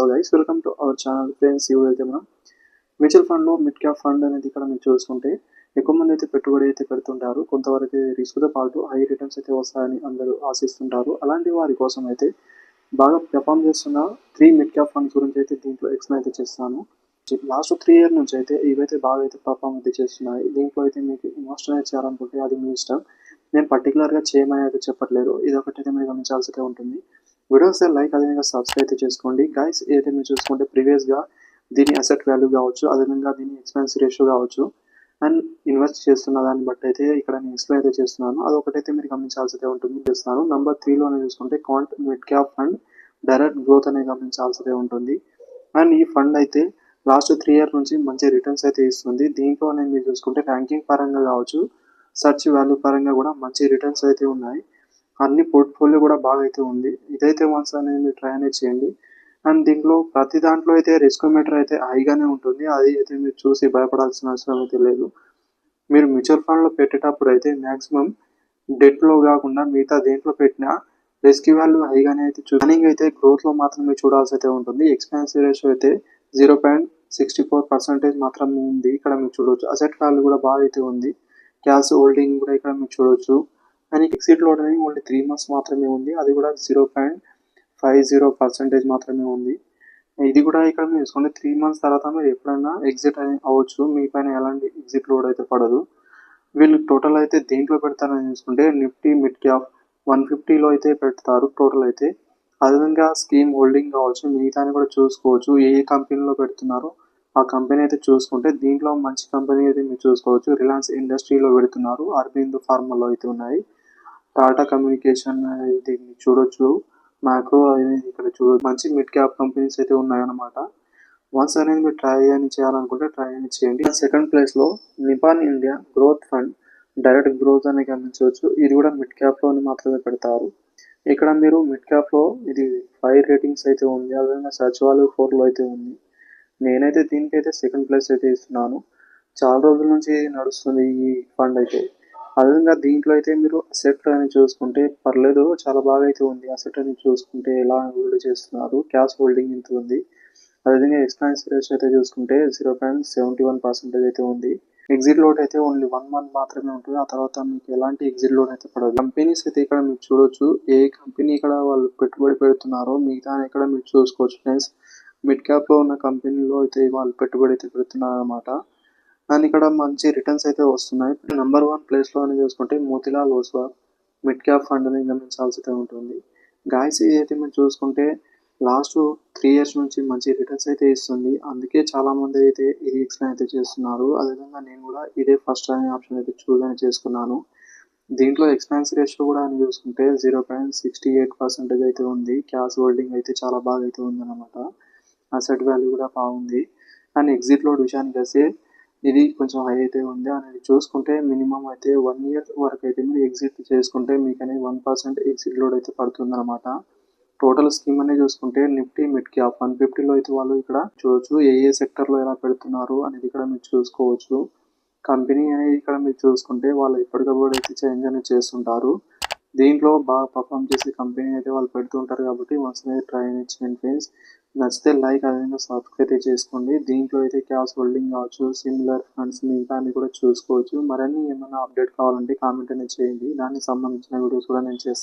Hello guys welcome to our channel friends ఈ అయితే మనం మ్యూచువల్ ఫండ్లో మిడ్ క్యాప్ ఫండ్ అనేది ఇక్కడ మీరు చూసుకుంటే ఎక్కువ మంది అయితే పెట్టుబడి అయితే పెడుతుంటారు. కొంతవరకు రిస్క్తో పాటు హై రిటర్న్స్ అయితే వస్తాయని అందరూ ఆశిస్తుంటారు. అలాంటి వారి కోసం అయితే బాగా పెర్ఫామ్ చేస్తున్న త్రీ మిడ్ క్యాప్ ఫండ్స్ గురించి అయితే దీంట్లో ఎక్స్ప్లెయిన్ అయితే చేస్తాను. లాస్ట్ త్రీ ఇయర్ నుంచి అయితే ఇవైతే బాగా అయితే పర్ఫామ్ అయితే చేస్తున్నాయి. దీంట్లో అయితే మీకు ఇన్వెస్ట్ అనేది చేయాలనుకుంటే అది మీ ఇష్టం. నేను పర్టికులర్గా చేయమని అయితే చెప్పట్లేదు. ఇది అయితే మీరు గమనించాల్సి ఉంటుంది. వీడియోస్ లైక్ అదేవిధంగా సబ్స్క్రైబ్ అయితే చేసుకోండి. గైస్ ఏదైతే మీరు చూసుకుంటే ప్రీవియస్గా దీని అసెట్ వాల్యూ కావచ్చు అదేవిధంగా దీని ఎక్స్పెన్స్ రేషియో కావచ్చు. అండ్ ఇన్వెస్ట్ చేస్తున్న దాన్ని బట్టి అయితే ఇక్కడ నేను ఎక్స్ప్లెయిన్ అయితే చేస్తున్నాను. అది ఒకటైతే మీరు గమనించాల్సి అయితే ఉంటుంది చేస్తున్నాను. నెంబర్ త్రీలోనే చూసుకుంటే Quant mid cap fund direct growth అనేది గమనించాల్సి అయితే ఉంటుంది. అండ్ ఈ ఫండ్ అయితే లాస్ట్ త్రీ ఇయర్ నుంచి మంచి రిటర్న్స్ అయితే ఇస్తుంది. దీంట్లో నేను మీరు చూసుకుంటే ర్యాంకింగ్ పరంగా కావచ్చు సర్చ్ వాల్యూ పరంగా కూడా మంచి రిటర్న్స్ అయితే ఉన్నాయి. అన్ని పోర్ట్ఫోలియో కూడా బాగా అయితే ఉంది. ఇదైతే వన్స్ అనేది మీరు ట్రై అనేది చేయండి. అండ్ దీంట్లో ప్రతి దాంట్లో అయితే రిస్క్ మీటర్ అయితే హైగానే ఉంటుంది. అది అయితే మీరు చూసి భయపడాల్సిన అవసరం అయితే లేదు. మీరు మ్యూచువల్ ఫండ్లో పెట్టేటప్పుడు అయితే మ్యాక్సిమం డెట్లో కాకుండా మిగతా దేంట్లో పెట్టినా రిస్క్ వాల్యూ హైగానే అయితే రన్నింగ్ అయితే గ్రోత్లో మాత్రమే చూడాల్సి అయితే ఉంటుంది. ఎక్స్పెన్స్ రేషియో అయితే zero point sixty four percentage మాత్రమే ఉంది. ఇక్కడ మీరు చూడవచ్చు అసెట్ వాల్యూ కూడా బాగా అయితే ఉంది. క్యాష్ హోల్డింగ్ కూడా ఇక్కడ మీరు చూడవచ్చు కానీ ఎక్సిట్ లోడ్ అనేది ఓన్లీ త్రీ మంత్స్ మాత్రమే ఉంది. అది కూడా zero point five zero percentage మాత్రమే ఉంది. ఇది కూడా ఇక్కడ మీరు చూసుకోండి త్రీ మంత్స్ తర్వాత మీరు ఎప్పుడైనా ఎగ్జిట్ అవ్వచ్చు. మీ పైన ఎలాంటి ఎగ్జిట్ లోడ్ అయితే పడదు. వీళ్ళు టోటల్ అయితే దేంట్లో పెడతారని చూసుకుంటే నిఫ్టీ మిడ్ క్యాప్ వన్ ఫిఫ్టీలో అయితే పెడతారు టోటల్ అయితే. అదేవిధంగా స్కీమ్ హోల్డింగ్ కావచ్చు మిగతాని కూడా చూసుకోవచ్చు. ఏ ఏ కంపెనీలో పెడుతున్నారో ఆ కంపెనీ అయితే చూసుకుంటే దీంట్లో మంచి కంపెనీ అయితే మీరు చూసుకోవచ్చు. రిలయన్స్ ఇండస్ట్రీలో పెడుతున్నారు. అరవింద్ ఫార్మాలో అయితే ఉన్నాయి. టాటా కమ్యూనికేషన్ ఇది చూడొచ్చు. మ్యాక్రో అనేది ఇక్కడ చూడొచ్చు. మంచి మిడ్ క్యాప్ కంపెనీస్ అయితే ఉన్నాయన్నమాట. వన్స్ అనేది మీరు ట్రై అని చేయాలనుకుంటే ట్రై అని చేయండి. సెకండ్ ప్లేస్లో Nippon India growth fund direct growth అనే గమనించవచ్చు. ఇది కూడా మిడ్ క్యాప్లోని మాత్రమే పెడతారు. ఇక్కడ మీరు మిడ్ క్యాప్లో ఇది ఫైవ్ రేటింగ్స్ అయితే ఉంది. అదేవిధంగా సర్చ్ వాల్యూ ఫోర్లో అయితే ఉంది. నేనైతే దీనికైతే సెకండ్ ప్లేస్ అయితే ఇస్తున్నాను. చాలా రోజుల నుంచి నడుస్తుంది ఈ ఫండ్ అయితే. అదేవిధంగా దీంట్లో అయితే మీరు అసెట్ అని చూసుకుంటే పర్లేదు చాలా బాగా అయితే ఉంది. అసెట్ అని చూసుకుంటే ఎలా హోల్డ్ చేస్తున్నారు? క్యాష్ హోల్డింగ్ ఎంత ఉంది? అదేవిధంగా ఎక్స్పెన్స్ రేషియో అయితే చూసుకుంటే zero point seventy one percentage అయితే ఉంది. ఎగ్జిట్ లోడ్ అయితే ఓన్లీ వన్ మంత్ మాత్రమే ఉంటుంది. ఆ తర్వాత మీకు ఎలాంటి ఎగ్జిట్ లోడ్ అయితే పడదు. కంపెనీస్ అయితే ఇక్కడ మీరు చూడొచ్చు. ఏ కంపెనీ ఇక్కడ వాళ్ళు పెట్టుబడి పెడుతున్నారో మిగతా ఇక్కడ మీరు చూసుకోవచ్చు ఫ్రెండ్స్ మిడ్ క్యాప్లో ఉన్న కంపెనీలో అయితే వాళ్ళు పెట్టుబడి అయితే పెడుతున్నారు అనమాట అండ్ ఇక్కడ మంచి రిటర్న్స్ అయితే వస్తున్నాయి. నెంబర్ వన్ ప్లేస్లో అని చూసుకుంటే మోతిలాల్ ఓస్వా మిడ్ క్యాప్ ఫండ్ని గమనించాల్సి అయితే ఉంటుంది. గాయస్ ఇది అయితే మీరు చూసుకుంటే లాస్ట్ త్రీ ఇయర్స్ నుంచి మంచి రిటర్న్స్ అయితే ఇస్తుంది. అందుకే చాలా మంది అయితే ఇది ఎక్స్ప్లెయిన్ అయితే చేస్తున్నారు. అదేవిధంగా నేను కూడా ఇదే ఫస్ట్ అనే ఆప్షన్ అయితే చూస్ అని చేసుకున్నాను. దీంట్లో ఎక్స్పెన్స్ రేషియో కూడా అని చూసుకుంటే zero point sixty eight percentage అయితే ఉంది. క్యాష్ హోల్డింగ్ అయితే చాలా బాగా అయితే ఉందన్నమాట. అసెట్ వాల్యూ కూడా బాగుంది. అండ్ ఎగ్జిట్ లోడ్ విషయానికి వస్తే ఇది కొంచెం హై అయితే ఉంది అనేది చూసుకుంటే మినిమం అయితే వన్ ఇయర్ వరకు అయితే మీరు ఎగ్జిట్ చేసుకుంటే మీకు అనేది వన్ పర్సెంట్ ఎగ్జిట్ లోడ్ అయితే పడుతుంది అనమాట టోటల్ స్కీమ్ అనేది చూసుకుంటే నిఫ్టీ మిడ్ క్యాప్ వన్ ఫిఫ్టీలో అయితే వాళ్ళు ఇక్కడ చూడొచ్చు. ఏ ఏ సెక్టర్లో ఎలా పెడుతున్నారు అనేది ఇక్కడ మీరు చూసుకోవచ్చు. కంపెనీ అనేది ఇక్కడ మీరు చూసుకుంటే వాళ్ళు ఎప్పటికప్పుడు అయితే చేంజ్ అనేది చేస్తుంటారు. దీంట్లో బాగా పర్ఫామ్ చేసే కంపెనీ అయితే వాళ్ళు పెడుతుంటారు కాబట్టి వన్స్ అనేది ట్రై చేయండి ఫ్రెండ్స్ నచ్చితే లైక్ అదేవిధంగా సబ్స్క్రైబ్ అయితే చేసుకోండి. దీంట్లో అయితే క్యాష్ హోల్డింగ్ కావచ్చు సిమిలర్ ఫండ్స్ మిగతా అన్ని కూడా చూసుకోవచ్చు. మరన్నీ ఏమైనా అప్డేట్ కావాలంటే కామెంట్ అనేది చేయండి. దానికి సంబంధించిన వీడియోస్ కూడా నేను చేస్తాను.